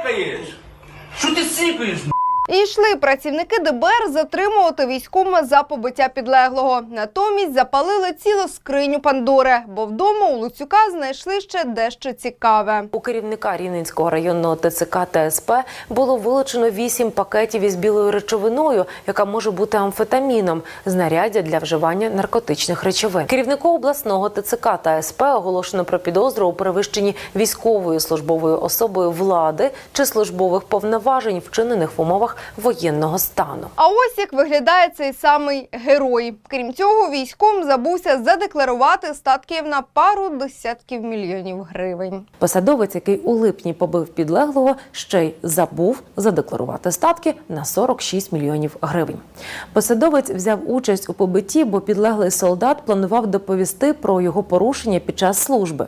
сикаєш? Що ти сикаєш? І йшли працівники ДБР затримувати військома за побиття підлеглого. Натомість запалили цілу скриню Пандори, бо вдома у Луцюка знайшли ще дещо цікаве. У керівника Рівненського районного ТЦК та СП було вилучено вісім пакетів із білою речовиною, яка може бути амфетаміном, знаряддя для вживання наркотичних речовин. Керівнику обласного ТЦК та СП оголошено про підозру у перевищенні військовою службовою особою влади чи службових повноважень, вчинених в умовах воєнного стану. А ось як виглядає цей самий герой. Крім цього, військом забувся задекларувати статків на пару десятків мільйонів гривень. Посадовець, який у липні побив підлеглого, ще й забув задекларувати статки на 46 мільйонів гривень. Посадовець взяв участь у побитті, бо підлеглий солдат планував доповісти про його порушення під час служби.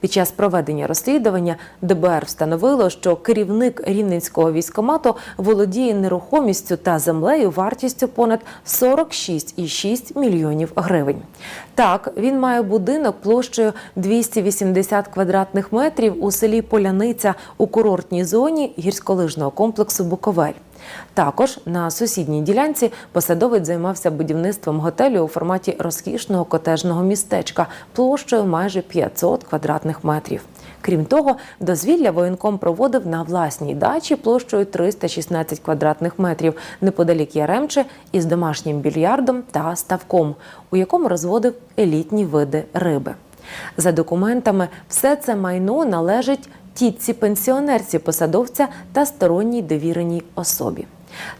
Під час проведення розслідування ДБР встановило, що керівник рівненського військомату володіє нерухомістю та землею вартістю понад 46,6 мільйонів гривень. Так, він має будинок площею 280 квадратних метрів у селі Поляниця у курортній зоні гірськолижного комплексу Буковель. Також на сусідній ділянці посадовець займався будівництвом готелю у форматі розкішного котежного містечка площею майже 500 квадратних метрів. Крім того, дозвілля воєнком проводив на власній дачі площею 316 квадратних метрів неподалік Яремче із домашнім більярдом та ставком, у якому розводив елітні види риби. За документами, все це майно належить тітці пенсіонерці посадовця та сторонній довіреній особі.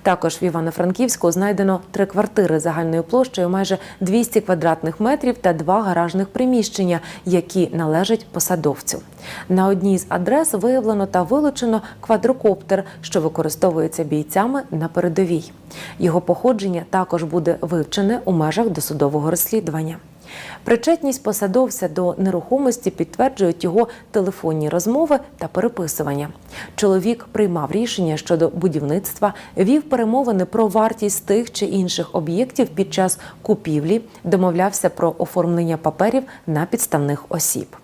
Також в Івано-Франківську знайдено три квартири загальною площею майже 200 квадратних метрів та два гаражних приміщення, які належать посадовцю. На одній з адрес виявлено та вилучено квадрокоптер, що використовується бійцями на передовій. Його походження також буде вивчене у межах досудового розслідування. Причетність посадовця до нерухомості підтверджують його телефонні розмови та переписування. Чоловік приймав рішення щодо будівництва, вів перемовини про вартість тих чи інших об'єктів під час купівлі, домовлявся про оформлення паперів на підставних осіб.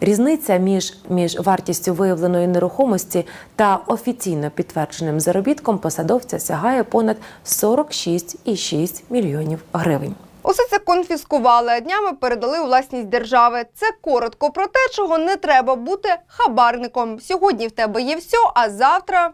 Різниця між, між вартістю виявленої нерухомості та офіційно підтвердженим заробітком посадовця сягає понад 46,6 мільйонів гривень. Усе це конфіскували, а днями передали у власність держави. Це коротко про те, чого не треба бути хабарником. Сьогодні в тебе є все, а завтра